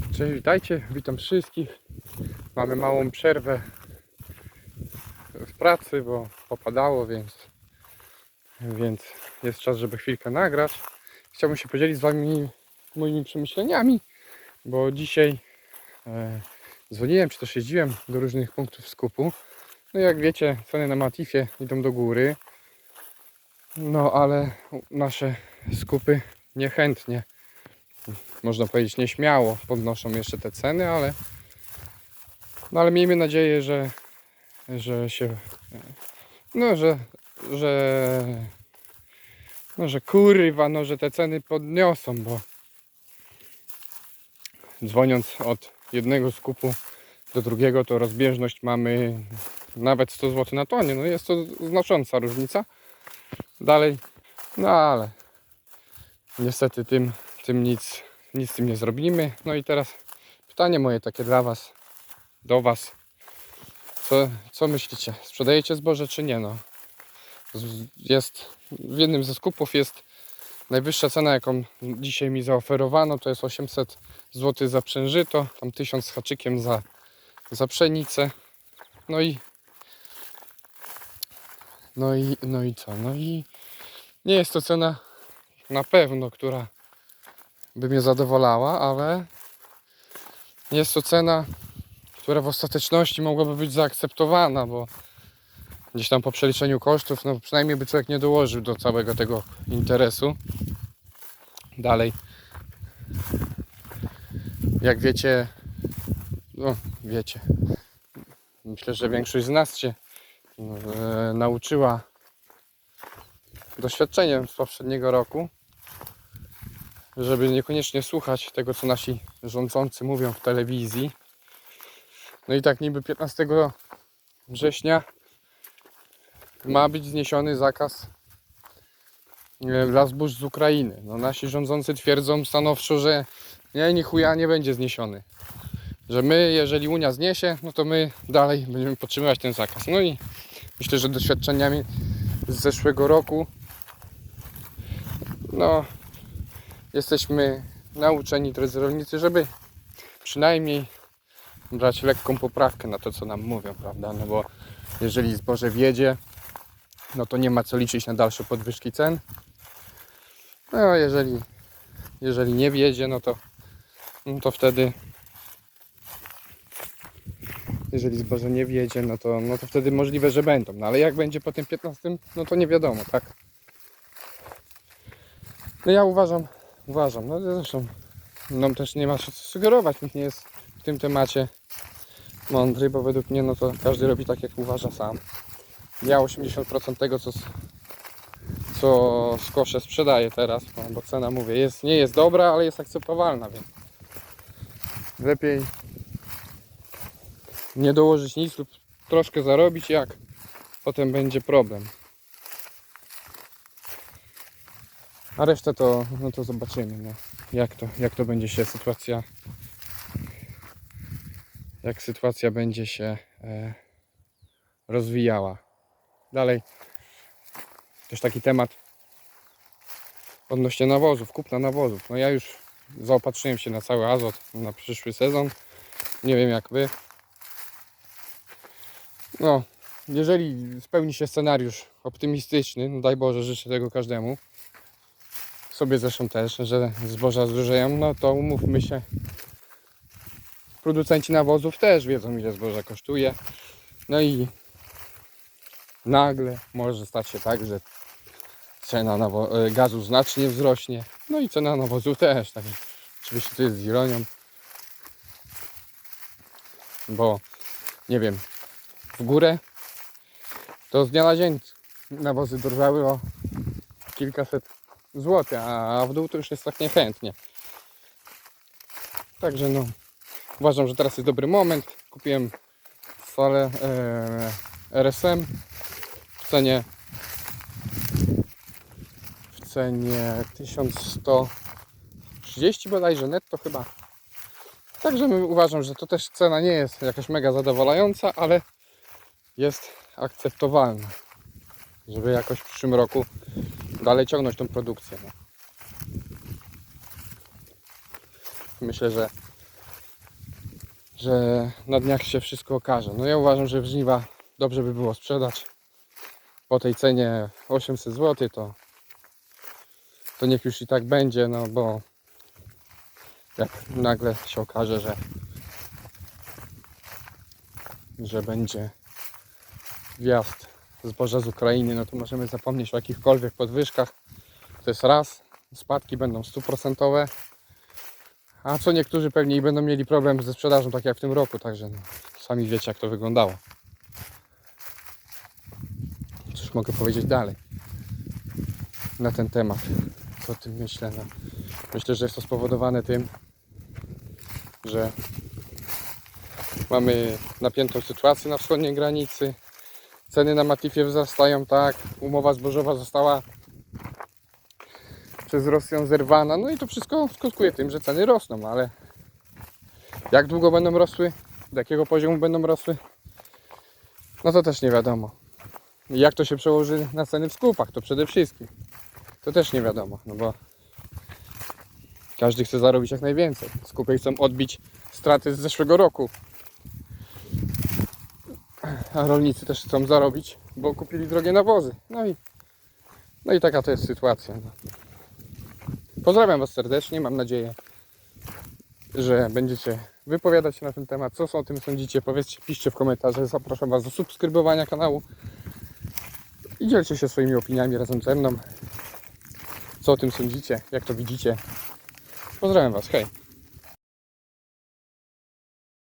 Cześć, witajcie, witam wszystkich. Mamy małą przerwę w pracy, bo popadało, więc, więc jest czas, żeby chwilkę nagrać. Chciałbym się podzielić z Wami moimi przemyśleniami, bo dzisiaj e, dzwoniłem, czy też jeździłem do różnych punktów skupu. No jak wiecie, ceny na Matifie idą do góry, no ale nasze skupy niechętnie można powiedzieć nieśmiało podnoszą jeszcze te ceny, ale no ale miejmy nadzieję, że że się no, że że no, że kurwa, no, że te ceny podniosą, bo dzwoniąc od jednego skupu do drugiego, to rozbieżność mamy nawet 100 zł na tonie. No jest to znacząca różnica. Dalej, no ale niestety tym, tym nic, nic z tym nie zrobimy. No i teraz pytanie moje takie dla Was, do Was. Co, co myślicie? Sprzedajecie zboże czy nie? No. Jest, w jednym ze skupów jest najwyższa cena, jaką dzisiaj mi zaoferowano, to jest 800 zł za przężyto, tam 1000 z haczykiem za, za pszenicę. No i no i, no i co? No i nie jest to cena na pewno, która by mnie zadowalała, ale jest to cena, która w ostateczności mogłaby być zaakceptowana, bo gdzieś tam po przeliczeniu kosztów, no przynajmniej by człowiek nie dołożył do całego tego interesu. Dalej, jak wiecie, no wiecie, myślę, że większość z nas się e, nauczyła doświadczeniem z poprzedniego roku, żeby niekoniecznie słuchać tego, co nasi rządzący mówią w telewizji. No i tak niby 15 września ma być zniesiony zakaz e, dla zbóż z Ukrainy. No nasi rządzący twierdzą stanowczo, że nie, ni chuja nie będzie zniesiony. Że my, jeżeli Unia zniesie, no to my dalej będziemy podtrzymywać ten zakaz. No i myślę, że doświadczeniami z zeszłego roku no jesteśmy nauczeni, drodzy rolnicy, żeby przynajmniej brać lekką poprawkę na to, co nam mówią, prawda? No bo jeżeli zboże wiedzie, no to nie ma co liczyć na dalsze podwyżki cen. No a jeżeli, jeżeli nie wiedzie, no to, no to wtedy jeżeli zboże nie wiedzie, no to, no to wtedy możliwe, że będą. No ale jak będzie po tym 15, no to nie wiadomo, tak? No ja uważam, uważam, no zresztą nam też nie ma co sugerować, nikt nie jest w tym temacie mądry, bo według mnie no to każdy robi tak jak uważa sam. Ja 80% tego co, co skoszę sprzedaję teraz, no, bo cena mówię, jest, nie jest dobra, ale jest akceptowalna, więc lepiej nie dołożyć nic lub troszkę zarobić, jak potem będzie problem. A resztę to, no to zobaczymy, no, jak, to, jak to będzie się sytuacja, jak sytuacja będzie się e, rozwijała. Dalej, też taki temat odnośnie nawozów, kupna nawozów. No ja już zaopatrzyłem się na cały azot na przyszły sezon. Nie wiem jak wy. No, jeżeli spełni się scenariusz optymistyczny, no daj Boże, życzę tego każdemu, sobie zresztą też, że zboża zdrożeją, no to umówmy się, producenci nawozów też wiedzą ile zboża kosztuje, no i nagle może stać się tak, że cena e, gazu znacznie wzrośnie, no i cena nawozu też, tak oczywiście to jest z ironią, bo nie wiem, w górę to z dnia na dzień nawozy drżały o kilkaset złotych, a w dół to już jest tak niechętnie. Także no, uważam, że teraz jest dobry moment. Kupiłem falę e, RSM w cenie w cenie 1130 bodajże netto chyba. Także uważam, że to też cena nie jest jakaś mega zadowalająca, ale jest akceptowalna, żeby jakoś w przyszłym roku dalej ciągnąć tą produkcję. No. Myślę, że że na dniach się wszystko okaże. No ja uważam, że żniwa dobrze by było sprzedać po tej cenie 800 zł, to, to niech już i tak będzie, no bo jak nagle się okaże, że że będzie wjazd zboża z Ukrainy, no to możemy zapomnieć o jakichkolwiek podwyżkach. To jest raz, spadki będą stuprocentowe, a co niektórzy pewnie i będą mieli problem ze sprzedażą, tak jak w tym roku, także no, sami wiecie jak to wyglądało. Cóż mogę powiedzieć dalej na ten temat, co o tym myślę. No, myślę, że jest to spowodowane tym, że mamy napiętą sytuację na wschodniej granicy, ceny na Matifie wzrastają, tak, umowa zbożowa została przez Rosjan zerwana, no i to wszystko skutkuje tym, że ceny rosną, ale jak długo będą rosły, do jakiego poziomu będą rosły, no to też nie wiadomo. Jak to się przełoży na ceny w skupach, to przede wszystkim. To też nie wiadomo, no bo każdy chce zarobić jak najwięcej. Skupy chcą odbić straty z zeszłego roku. A rolnicy też chcą zarobić, bo kupili drogie nawozy. No i, no i taka to jest sytuacja. No. Pozdrawiam Was serdecznie. Mam nadzieję, że będziecie wypowiadać się na ten temat. Co o tym sądzicie? Powiedzcie, piszcie w komentarzach. Zapraszam Was do subskrybowania kanału i dzielcie się swoimi opiniami razem ze mną. Co o tym sądzicie? Jak to widzicie? Pozdrawiam Was. Hej!